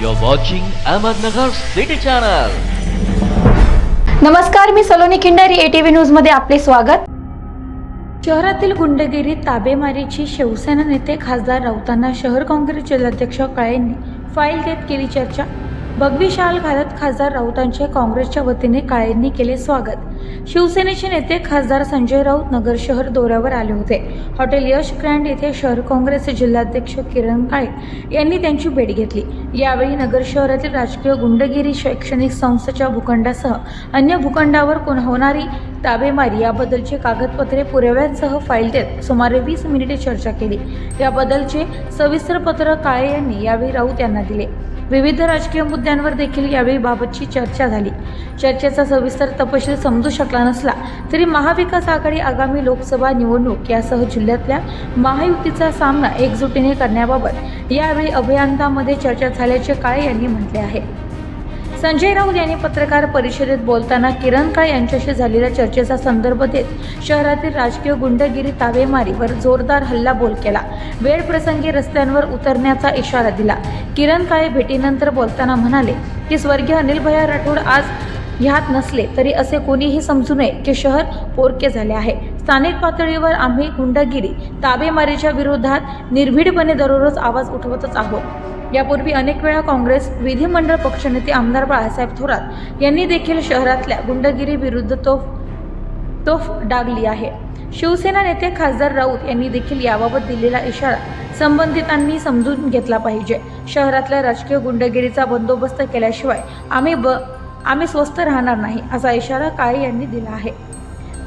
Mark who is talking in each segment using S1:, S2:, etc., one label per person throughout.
S1: You're watching Ahmednagar City Channel.
S2: नमस्कार मी Saloni Khindari ATV न्यूजमध्ये आपले स्वागत. शहरातील गुंडगिरी ताबेमारीची शिवसेना नेते खासदार राऊतांना शहर काँग्रेस जिल्हाध्यक्ष काळेंनी फाईल देत केली चर्चा. भगवी शाल घालत खासदार राऊतांचे काँग्रेसच्या वतीने काळेंनी केले स्वागत. शिवसेनेचे नेते खासदार संजय राऊत नगर शहर दौऱ्यावर आले होते. हॉटेल यश ग्रँड येथे शहर काँग्रेसचे जिल्हाध्यक्ष किरण काळे यांनी त्यांची भेट घेतली. यावेळी नगर शहरातील राजकीय गुंडगिरी शैक्षणिक संस्थेच्या भूखंडासह अन्य भूखंडावर कोण होणारी ताबेमारी याबद्दलचे कागदपत्रे पुराव्यांसह फाईल देत सुमारे वीस मिनिटे चर्चा केली. याबद्दलचे सविस्तर पत्र काळे यांनी यावेळी राऊत यांना दिले. विविध राजकीय मुद्द्यांवर देखील यावेळी बाबतची चर्चा झाली. चर्चेचा सविस्तर तपशील समजू शकला नसला तरी महाविकास आघाडी आगामी लोकसभा निवडणूक यासह जिल्ह्यातल्या महायुतीचा सामना एकजुटीने करण्याबाबत यावेळी अभियंतामध्ये चर्चा झाल्याचे काळे यांनी म्हटले आहे. संजय राऊत यांनी पत्रकार परिषदेत बोलताना किरण काळे यांच्याशी झालेल्या चर्चेचा संदर्भ देत शहरातील राजकीय गुंडगिरी ताबेमारीवर जोरदार हल्लाबोल केला. वेळ प्रसंगी रस्त्यांवर उतरण्याचा इशारा दिला. किरण काळे भेटीनंतर बोलताना म्हणाले की स्वर्गीय अनिल भैया राठोड आज ह्यात नसले तरी असे कोणीही समजू नये की शहर पोरके झाले आहे. स्थानिक पातळीवर आम्ही गुंडगिरी ताबेमारीच्या विरोधात निर्भीडपणे दररोज आवाज उठवतच आहोत. यापूर्वी अनेक वेळा काँग्रेस विधिमंडळ पक्षनेते आमदार बाळासाहेब थोरात यांनी देखील शहरातल्या गुंडगिरी विरुद्ध तोफ तोफ डागली आहे. शिवसेना नेते खासदार राऊत यांनी देखील याबाबत दिलेला इशारा संबंधितांनी समजून घेतला पाहिजे. शहरातल्या राजकीय गुंडगिरीचा बंदोबस्त केल्याशिवाय आम्ही ब आम्ही स्वस्थ राहणार नाही असा इशारा काळे यांनी दिला आहे.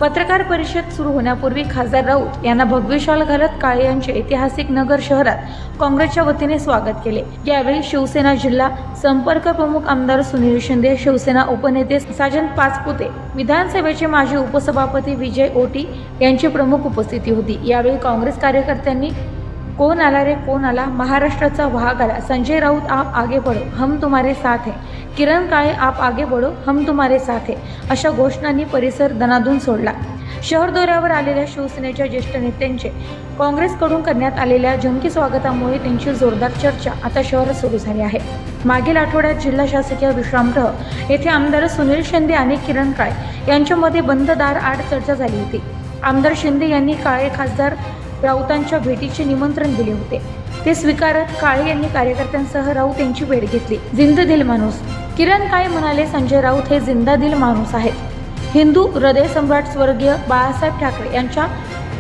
S2: पत्रकार परिषद सुरू होण्यापूर्वी खासदार राऊत यांना भगवी शाल घालत काळे यांचे ऐतिहासिक नगर शहरात काँग्रेसच्या वतीने स्वागत केले. यावेळी शिवसेना जिल्हा संपर्क प्रमुख आमदार सुनील शिंदे शिवसेना उपनेते साजन पाचपुते विधानसभेचे माजी उपसभापती विजय ओटी यांची प्रमुख उपस्थिती होती. यावेळी काँग्रेस कार्यकर्त्यांनी कोण आला रे कोण आला? महाराष्ट्राचा वाहक आला. संजय राऊत आप आगे बढ़ो हम तुम्हारे साथ है. किरण काळे आप आगे बढ़ो हम तुम्हारे साथ है. अशा घोषणांनी परिसर दणादून सोडला. शहर दौऱ्यावर आलेल्या शिवसेनेच्या ज्येष्ठ नेत्यांचे काँग्रेसकडून करण्यात आलेल्या जंकी स्वागतामुळे त्यांची जोरदार चर्चा आता शहरात सुरू झाली आहे. मागील आठवड्यात जिल्हा शासकीय विश्रामगृह येथे आमदार सुनील शिंदे आणि किरण काळे यांच्यामध्ये बंद दार आड चर्चा झाली होती. आमदार शिंदे यांनी काळे खासदार राऊतांच्या भेटीचे निमंत्रण दिले होते. ते स्वीकारत काळे यांनी कार्यकर्त्यांसह राऊत यांची भेट घेतली. जिंद दिल माणूस. किरण काळे म्हणाले संजय राऊत हे जिंदा दिल माणूस आहेत. हिंदू हृदय सम्राट स्वर्गीय बाळासाहेब ठाकरे यांच्या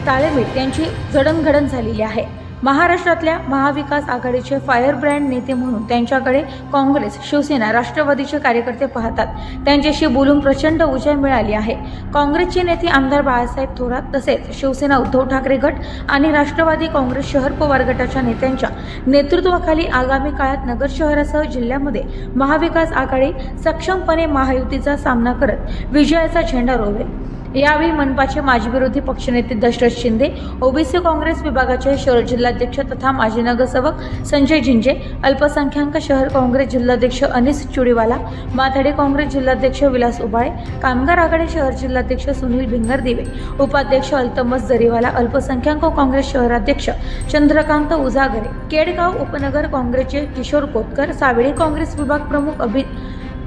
S2: ताळेमेट यांची जडणघडण झालेली आहे. महाराष्ट्रातल्या महाविकास आघाडीचे फायर ब्रँड नेते म्हणून त्यांच्याकडे काँग्रेस शिवसेना राष्ट्रवादीचे कार्यकर्ते पाहतात. त्यांच्याशी बोलून प्रचंड ऊर्जा मिळाली आहे. काँग्रेसचे नेते आमदार बाळासाहेब थोरात तसेच शिवसेना उद्धव ठाकरे गट आणि राष्ट्रवादी काँग्रेस शहर पवार गटाच्या नेत्यांच्या नेतृत्वाखाली आगामी काळात नगर शहरासह जिल्ह्यामध्ये महाविकास आघाडी सक्षमपणे महायुतीचा सामना करत विजयाचा झेंडा रोवेल. यावेळी मनपाचे माजी विरोधी पक्षनेते दशरथ शिंदे ओबीसी काँग्रेस विभागाचे शहर जिल्हाध्यक्ष तथा माजी नगरसेवक संजय झिंजे अल्पसंख्याक शहर काँग्रेस जिल्हाध्यक्ष अनिस चुडीवाला माथाडे काँग्रेस जिल्हाध्यक्ष विलास उबाळे कामगार आघाडी शहर जिल्हाध्यक्ष सुनील भिंगरदिवे उपाध्यक्ष अल्तमस जरीवाला अल्पसंख्याक काँग्रेस शहराध्यक्ष चंद्रकांत उजागरे केडगाव उपनगर काँग्रेसचे किशोर कोतकर सावेडी काँग्रेस विभाग प्रमुख अभि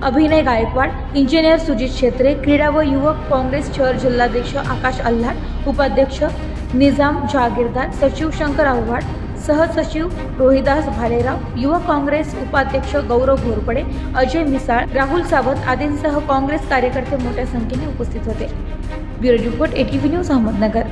S2: अभिनय गायकवाड इंजिनियर सुजित छेत्रे क्रीडा व युवक काँग्रेस शहर जिल्हाध्यक्ष आकाश अल्हाट उपाध्यक्ष निजाम जहागीरदार सचिव शंकर आव्हाड सहसचिव रोहिदास भालेराव युवक काँग्रेस उपाध्यक्ष गौरव घोरपडे अजय मिसाळ राहुल सावंत आदींसह काँग्रेस कार्यकर्ते मोठ्या संख्येने उपस्थित होते. Bureau report ATV news Ahmednagar.